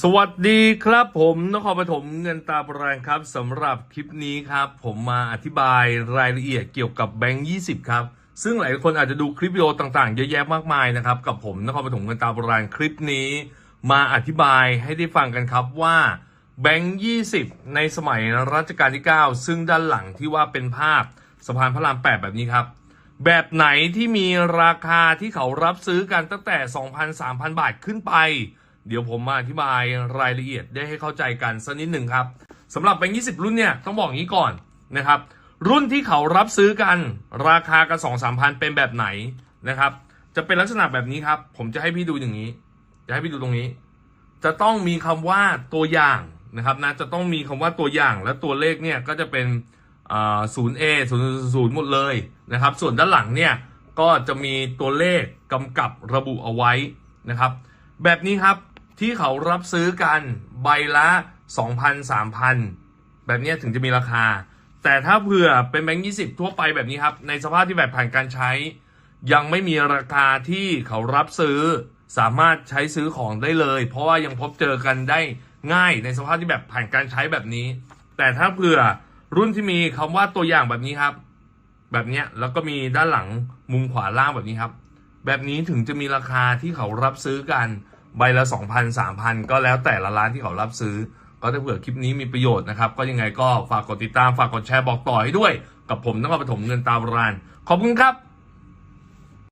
สวัสดีครับผมนครปฐมเงินตาโบราณครับสำหรับคลิปนี้ครับ ผมมาอธิบายรายละเอียดเกี่ยวกับแบงค์20 ครับ ซึ่งหลายคนอาจจะดูคลิปวิดีโอต่างๆ เยอะแยะมากมายนะครับ กับผมนครปฐมเงินตาโบราณคลิปนี้ มาอธิบายให้ได้ฟังกันครับว่าแบงค์20 ในสมัยรัชกาลที่ 9 ซึ่งด้านหลังที่ว่าเป็นภาพสะพานพระราม 8 แบบนี้ครับ แบบไหนที่มีราคาที่เขารับซื้อกันตั้งแต่ 2,000-3,000 บาทขึ้นไป เดี๋ยวผมมาอธิบายรายละเอียดได้ให้เข้าใจกันสักนิดหนึ่งครับสำหรับแบงค์20รุ่นเนี่ยต้องบอกอย่างนี้ก่อนนะครับ รุ่นที่เขารับซื้อกันราคากัน2 3พันเป็นแบบไหนนะครับ จะเป็นลักษณะแบบนี้ครับ ผมจะให้พี่ดูอย่างนี้ จะให้พี่ดูตรงนี้ จะต้องมีคำว่าตัวอย่างนะครับนะจะต้องมีคำว่าตัวอย่างและตัวเลขเนี่ยก็จะเป็นศูนย์ A ศูนย์ศูนย์หมดเลยนะครับ ส่วนด้านหลังเนี่ยก็จะมีตัวเลขกำกับระบุเอาไว้นะครับ แบบนี้ครับ ที่เขารับซื้อกันใบละ 2,000 3,000 แบบนี้ถึงจะมีราคา แต่ถ้าเผื่อเป็นแบงค์20ทั่วไปแบบนี้ครับ ในสภาพที่แบบผ่านการใช้ ยังไม่มีราคาที่เขารับซื้อ สามารถใช้ซื้อของได้เลย เพราะว่ายังพบเจอกันได้ง่ายในสภาพที่แบบผ่านการใช้แบบนี้ แต่ถ้าเผื่อรุ่นที่มีคำว่าตัวอย่างแบบนี้ครับ แบบนี้แล้วก็มีด้านหลังมุมขวาล่างแบบนี้ครับ แบบนี้ถึงจะมีราคาที่เขารับซื้อกัน ใบละ2,000 3,000 ก็แล้วแต่ละร้านที่เขารับซื้อ ก็ถ้าเผื่อคลิปนี้มีประโยชน์นะครับ ก็ยังไงก็ฝากกดติดตามฝากกดแชร์บอกต่อให้ด้วย กับผมนครปฐมเงินตาโบราณขอบคุณครับ